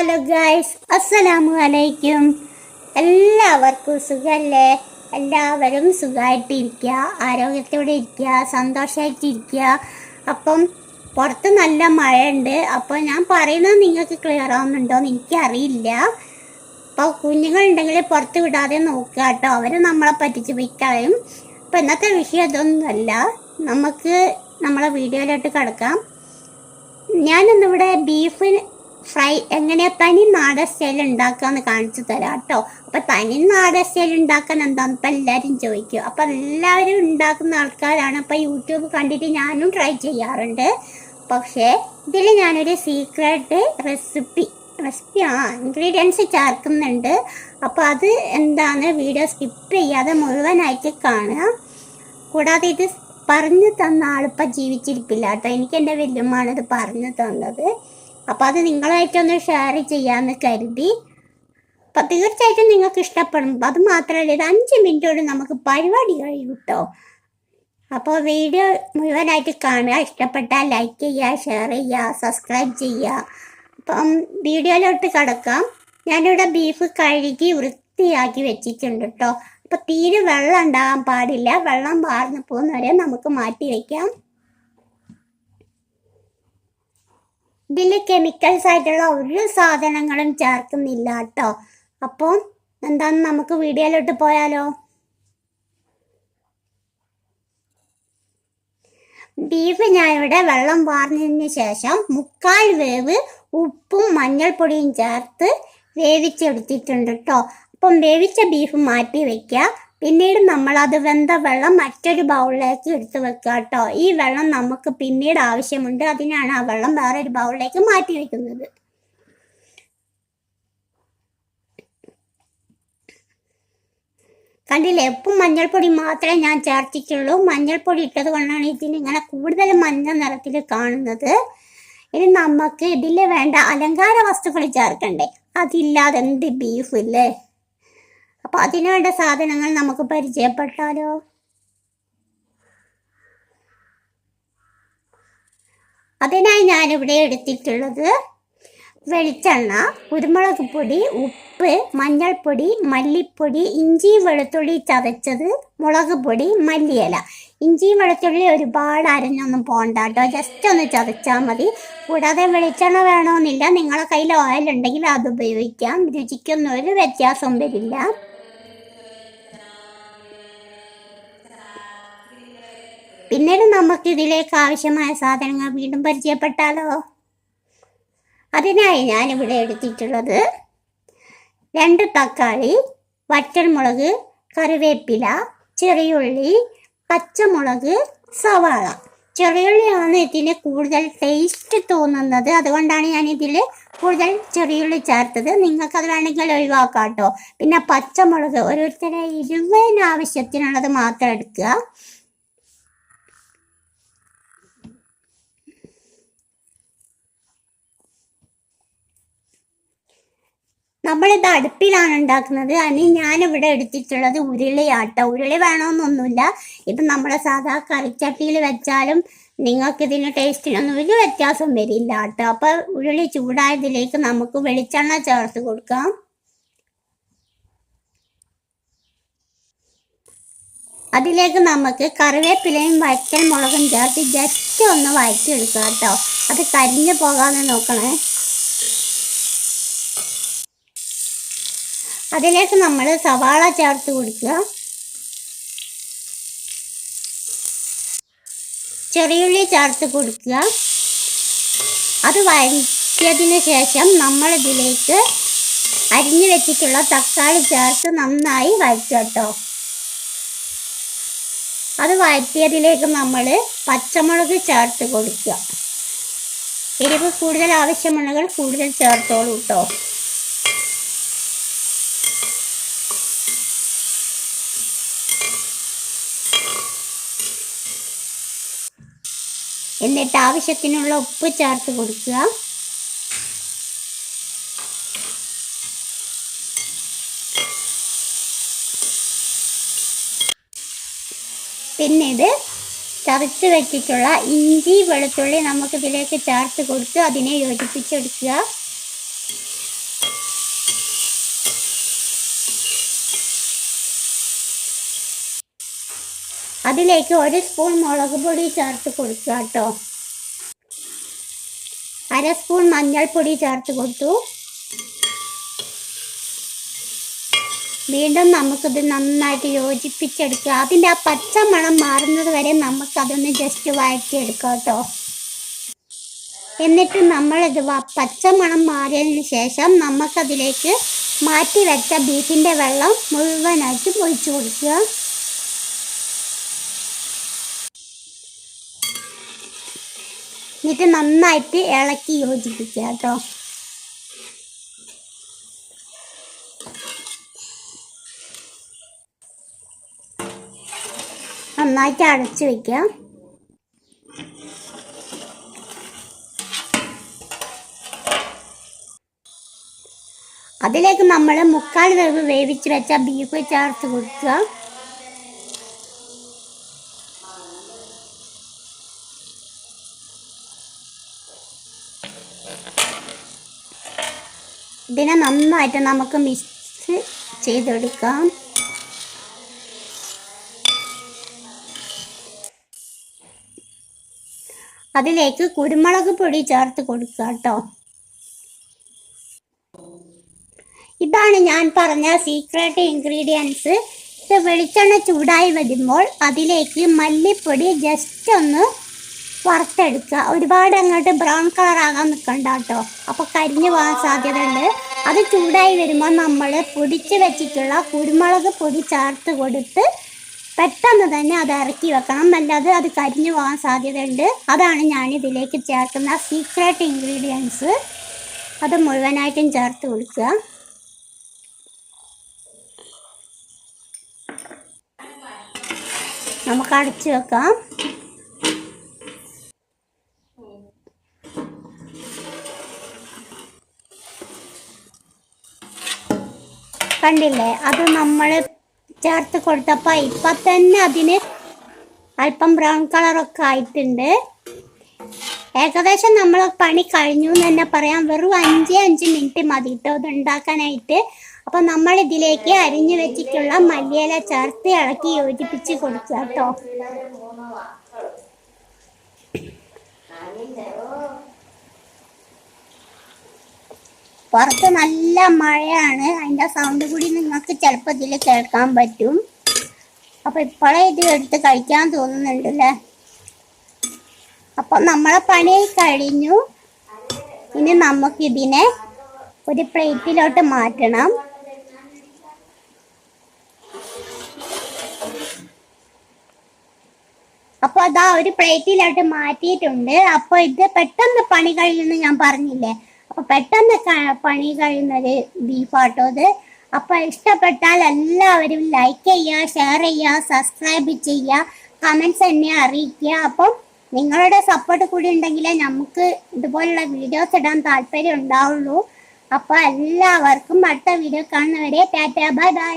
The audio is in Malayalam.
ഹലോ ഗായ്സ് അസ്സലാമു അലൈക്കും. എല്ലാവർക്കും സുഖമല്ലേ എല്ലാവരും സുഖമായിട്ടിരിക്കുക ആരോഗ്യത്തോടെ ഇരിക്കുക സന്തോഷമായിട്ടിരിക്കുക അപ്പം പുറത്ത് നല്ല മഴയുണ്ട്. അപ്പോൾ ഞാൻ പറയുന്നത് നിങ്ങൾക്ക് ക്ലിയർ ആവുന്നുണ്ടോ എന്ന് എനിക്കറിയില്ല. അപ്പോൾ കുഞ്ഞുങ്ങളുണ്ടെങ്കിൽ പുറത്ത് വിടാതെ നോക്കുക കേട്ടോ. അവർ നമ്മളെ പറ്റിച്ച് അപ്പം അപ്പോൾ ഇന്നത്തെ വിഷയം അതൊന്നുമല്ല നമുക്ക് നമ്മളെ വീഡിയോയിലോട്ട് കിടക്കാം. ഞാനിന്നിവിടെ ബീഫ് ഫ്രൈ എങ്ങനെയാ തനി നാടൻ സ്റ്റൈൽ ഉണ്ടാക്കാന്ന് കാണിച്ചു തരാം കേട്ടോ അപ്പൊ തനി നാടൻ സ്റ്റൈൽ ഉണ്ടാക്കാൻ എന്താന്ന് ഇപ്പൊ എല്ലാവരും ചോദിക്കും. അപ്പൊ എല്ലാവരും ഉണ്ടാക്കുന്ന ആൾക്കാരാണ്. ഇപ്പൊ യൂട്യൂബ് കണ്ടിട്ട് ഞാനും ട്രൈ ചെയ്യാറുണ്ട്. പക്ഷേ ഇതിൽ ഞാനൊരു സീക്രട്ട് റെസിപ്പി റെസിപ്പി ആ ഇൻഗ്രീഡിയൻസ് ചേർക്കുന്നുണ്ട്. അപ്പോൾ അത് എന്താണ് വീഡിയോ സ്കിപ്പ് ചെയ്യാതെ മുഴുവനായിട്ട് കാണുക. കൂടാതെ ഇത് പറഞ്ഞു തന്ന ആളിപ്പോൾ ജീവിച്ചിരിപ്പില്ല കേട്ടോ. എനിക്ക് എന്റെ വല്യമ്മാണ് ഇത് പറഞ്ഞു തന്നത്. അപ്പോൾ അത് നിങ്ങളായിട്ടൊന്ന് ഷെയർ ചെയ്യാമെന്ന് കരുതി. അപ്പം തീർച്ചയായിട്ടും നിങ്ങൾക്ക് ഇഷ്ടപ്പെടും. അത് മാത്രമല്ല ഇത് അഞ്ച് മിനിറ്റോട് നമുക്ക് പരിപാടി കഴിയും കേട്ടോ അപ്പോൾ വീഡിയോ മുഴുവനായിട്ട് കാണുക. ഇഷ്ടപ്പെട്ടാൽ ലൈക്ക് ചെയ്യുക ഷെയർ ചെയ്യുക സബ്സ്ക്രൈബ് ചെയ്യുക. അപ്പം വീഡിയോയിലോട്ട് കിടക്കാം. ഞാനിവിടെ ബീഫ് കഴുകി വൃത്തിയാക്കി വെച്ചിട്ടുണ്ട് കേട്ടോ അപ്പം തീരെ വെള്ളം ഉണ്ടാകാൻ പാടില്ല. വെള്ളം വാർന്നു പോകുന്നവരെ നമുക്ക് മാറ്റി വെക്കാം. ഇതിൽ കെമിക്കൽസ് ആയിട്ടുള്ള ഒരു സാധനങ്ങളും ചേർക്കുന്നില്ല കേട്ടോ അപ്പോൾ എന്താന്ന് നമുക്ക് വീഡിയോയിലോട്ട് പോയാലോ? ബീഫ് ഞാൻ ഇവിടെ വെള്ളം വാർന്നതിന് ശേഷം മുക്കാൽ വേവ് ഉപ്പും മഞ്ഞൾപ്പൊടിയും ചേർത്ത് വേവിച്ചെടുത്തിട്ടുണ്ട് കേട്ടോ അപ്പം വേവിച്ച ബീഫ് മാറ്റി വെക്കുക പിന്നീട് നമ്മൾ അത് വെന്ത വെള്ളം മറ്റൊരു ബൗളിലേക്ക് എടുത്ത് വെക്കുക കേട്ടോ. ഈ വെള്ളം നമുക്ക് പിന്നീട് ആവശ്യമുണ്ട്. അതിനാണ് ആ വെള്ളം വേറൊരു ബൗളിലേക്ക് മാറ്റി വെക്കുന്നത്. കണ്ടില്ലേ? ഉപ്പും മഞ്ഞൾപ്പൊടി മാത്രമേ ഞാൻ ചേർത്തിട്ടുള്ളൂ. മഞ്ഞൾപ്പൊടി ഇട്ടത് കൊണ്ടാണ് ഇതിന് ഇങ്ങനെ കൂടുതൽ മഞ്ഞ നിറത്തിൽ കാണുന്നത്. ഇനി നമുക്ക് ഇതിൽ വേണ്ട അലങ്കാര വസ്തുക്കൾ ചേർക്കണ്ടേ? അതില്ലാതെ എന്ത് ബീഫ് ഇല്ലേ? അപ്പൊ അതിനുവേണ്ട സാധനങ്ങൾ നമുക്ക് പരിചയപ്പെട്ടാലോ? അതിനായി ഇവിടെ എടുത്തിട്ടുള്ളത് വെളിച്ചെണ്ണ കുരുമുളക് പൊടി ഉപ്പ് മഞ്ഞൾപ്പൊടി മല്ലിപ്പൊടി ഇഞ്ചി വെളുത്തുള്ളി ചതച്ചത് മുളക് പൊടി മല്ലിയില. ഇഞ്ചി വെളുത്തുള്ളി ഒരുപാട് അരഞ്ഞൊന്നും പോകണ്ട കേട്ടോ ജസ്റ്റ് ഒന്ന് ചതച്ചാൽ മതി. കൂടാതെ വെളിച്ചെണ്ണ വേണമെന്നില്ല നിങ്ങളെ കയ്യിൽ ഓയിൽ ഉണ്ടെങ്കിൽ അത് ഉപയോഗിക്കാം. രുചിക്കൊന്നും ഒരു വ്യത്യാസവും വരില്ല. പിന്നീട് നമുക്ക് ഇതിലേക്ക് ആവശ്യമായ സാധനങ്ങൾ വീണ്ടും പരിചയപ്പെട്ടാലോ? അതിനായി ഞാനിവിടെ എടുത്തിട്ടുള്ളത് രണ്ട് തക്കാളി വറ്റൽമുളക് കറിവേപ്പില ചെറിയുള്ളി പച്ചമുളക് സവാള. ചെറിയുള്ളിയാണ് ഇതിന് കൂടുതൽ ടേസ്റ്റ് തോന്നുന്നത്. അതുകൊണ്ടാണ് ഞാൻ ഇതിൽ കൂടുതൽ ചെറിയുള്ളി ചേർത്തത്. നിങ്ങൾക്കത് വേണമെങ്കിൽ ഒഴിവാക്കാം കേട്ടോ പിന്നെ പച്ചമുളക് ഓരോരുത്തരെ ഇരുപതിന് ആവശ്യത്തിനുള്ളത് മാത്രം എടുക്കുക. നമ്മളിത് അടുപ്പിലാണ് ഉണ്ടാക്കുന്നത്. അതിന് ഞാനിവിടെ എടുത്തിട്ടുള്ളത് ഉരുളിയാട്ട. ഉരുളി വേണമെന്നൊന്നുമില്ല ഇപ്പം നമ്മളെ സാധാ കറിച്ചട്ടിയിൽ വെച്ചാലും നിങ്ങൾക്ക് ഇതിന് ടേസ്റ്റിനൊന്നും ഒരു വ്യത്യാസം വരില്ല കേട്ടോ. അപ്പോൾ ഉരുളി ചൂടായതിലേക്ക് നമുക്ക് വെളിച്ചെണ്ണ ചേർത്ത് കൊടുക്കാം. അതിലേക്ക് നമുക്ക് കറിവേപ്പിലയും വറ്റൽ മുളകും ചേർത്ത് ജസ്റ്റ് ഒന്ന് വഴറ്റിയെടുക്കുക കേട്ടോ. അത് കരിഞ്ഞു പോകാതെ നോക്കണേ. അതിലേക്ക് നമ്മൾ സവാള ചേർത്ത് കൊടുക്കുക. ചെറിയുള്ളി ചേർത്ത് കൊടുക്കുക. അത് വഴറ്റിയതിന് ശേഷം നമ്മളിതിലേക്ക് അരിഞ്ഞു വെച്ചിട്ടുള്ള തക്കാളി ചേർത്ത് നന്നായി വഴറ്റുക കേട്ടോ. അത് വഴറ്റിയതിലേക്ക് നമ്മൾ പച്ചമുളക് ചേർത്ത് കൊടുക്കുക. എരിവ് കൂടുതൽ ആവശ്യമുള്ളവർ കൂടുതൽ ചേർത്തോളൂ കേട്ടോ. എന്നിട്ട് ആവശ്യത്തിനുള്ള ഉപ്പ് ചേർത്ത് കൊടുക്കുക. പിന്നീട് ചതച്ച് വെച്ചിട്ടുള്ള ഇഞ്ചി വെളുത്തുള്ളി നമുക്ക് ഇതിലേക്ക് ചേർത്ത് കൊടുത്ത് അതിനെ യോജിപ്പിച്ചെടുക്കുക. അതിലേക്ക് ഒരു സ്പൂൺ മുളക് പൊടി ചേർത്ത് കൊടുക്കുക കേട്ടോ. അര സ്പൂൺ മഞ്ഞൾപ്പൊടി ചേർത്ത് കൊടുത്തു. വീണ്ടും നമുക്കിത് നന്നായിട്ട് യോജിപ്പിച്ചെടുക്കുക. അതിന്റെ ആ പച്ച മണം മാറുന്നത് വരെ നമുക്കതൊന്ന് ജസ്റ്റ് വഴറ്റിയെടുക്കാം കേട്ടോ. എന്നിട്ട് നമ്മളിത് പച്ച മണം മാറിയതിന് ശേഷം നമുക്കതിലേക്ക് മാറ്റി വെച്ച ബീഫിന്റെ വെള്ളം മുഴുവനായിട്ട് ഒഴിച്ചു കൊടുക്കുക. എന്നിട്ട് നന്നായിട്ട് ഇളക്കി യോജിപ്പിക്കുക കേട്ടോ. നന്നായിട്ട് അടച്ചു വയ്ക്കുക അതിലേക്ക് നമ്മൾ മുക്കാൽ വേവ് വേവിച്ച് വെച്ച ബീഫ് ചേർത്ത് കൊടുക്കുക. ഇതിനെ നന്നായിട്ട് നമുക്ക് മിക്സ് ചെയ്തെടുക്കാം. അതിലേക്ക് കുരുമുളക് പൊടി ചേർത്ത് കൊടുക്കുക കേട്ടോ. ഇതാണ് ഞാൻ പറഞ്ഞ സീക്രട്ട് ഇൻഗ്രീഡിയൻസ് ഇത് വെളിച്ചെണ്ണ ചൂടായി വരുമ്പോൾ അതിലേക്ക് മല്ലിപ്പൊടി ജസ്റ്റ് ഒന്ന് വറുത്തെടുക്കുക. ഒരുപാട് അങ്ങോട്ട് ബ്രൗൺ കളർ ആകാൻ നിൽക്കണ്ട കേട്ടോ. അപ്പോൾ കരിഞ്ഞു പോകാൻ സാധ്യതയുണ്ട്. അത് ചൂടായി വരുമ്പോൾ നമ്മൾ പൊടിച്ച് വെച്ചിട്ടുള്ള കുരുമുളക് പൊടി ചേർത്ത് കൊടുത്ത് പെട്ടെന്ന് തന്നെ അത് ഇറക്കി വെക്കണം. അല്ലാതെ അത് കരിഞ്ഞു പോകാൻ സാധ്യതയുണ്ട്. അതാണ് ഞാൻ ഇതിലേക്ക് ചേർക്കുന്ന സീക്രട്ട് ഇൻഗ്രീഡിയൻസ് അത് മുഴുവനായിട്ടും ചേർത്ത് കൊടുക്കുക. നമുക്ക് അടച്ചു വെക്കാം. കണ്ടില്ലേ? അത് നമ്മൾ ചേർത്ത് കൊടുത്തപ്പോൾ ഇപ്പം തന്നെ അതിന് അല്പം ബ്രൗൺ കളറൊക്കെ ആയിട്ടുണ്ട്. ഏകദേശം നമ്മൾ പണി കഴിഞ്ഞു എന്ന് തന്നെ പറയാം. വെറും അഞ്ച് അഞ്ച് മിനിറ്റ് മതി കേട്ടോ ഉണ്ടാക്കാനായിട്ട്. അപ്പം നമ്മൾ ഇതിലേക്ക് അരിഞ്ഞു വെച്ചിട്ടുള്ള മല്ലിയില ചേർത്ത് ഇളക്കി യോജിപ്പിച്ച് കൊടുക്കുക കേട്ടോ പുറത്ത് നല്ല മഴയാണ്. അതിന്റെ സൗണ്ട് കൂടി നിങ്ങൾക്ക് ചിലപ്പോൾ ഇതിൽ കേൾക്കാൻ പറ്റും. അപ്പോൾ ഇപ്പോഴേ ഇത് എടുത്ത് കഴിക്കാൻ തോന്നുന്നുണ്ടല്ലേ? അപ്പം നമ്മളെ പണി കഴിഞ്ഞു. ഇനി നമുക്കിതിനെ ഒരു പ്ലേറ്റിലോട്ട് മാറ്റണം. അപ്പോൾ അതാ ഒരു പ്ലേറ്റിലോട്ട് മാറ്റിയിട്ടുണ്ട്. അപ്പോൾ ഇത് പെട്ടെന്ന് പണി കഴിയുമെന്ന് ഞാൻ പറഞ്ഞില്ലേ? പെട്ടെന്ന് പണി കഴിയുന്നൊരു ബീഫാട്ടോ ഇത്. അപ്പൊ ഇഷ്ടപ്പെട്ടാൽ എല്ലാവരും ലൈക്ക് ചെയ്യുക ഷെയർ ചെയ്യുക സബ്സ്ക്രൈബ് ചെയ്യുക കമൻസ് എന്നെ അറിയിക്കുക. അപ്പം നിങ്ങളുടെ സപ്പോർട്ട് കൂടി ഉണ്ടെങ്കിലേ നമുക്ക് ഇതുപോലുള്ള വീഡിയോസ് ഇടാൻ താല്പര്യം ഉണ്ടാവുള്ളൂ. അപ്പോൾ എല്ലാവർക്കും അടുത്ത വീഡിയോ കാണുന്നവരെ ടാറ്റാ ബൈ ബൈ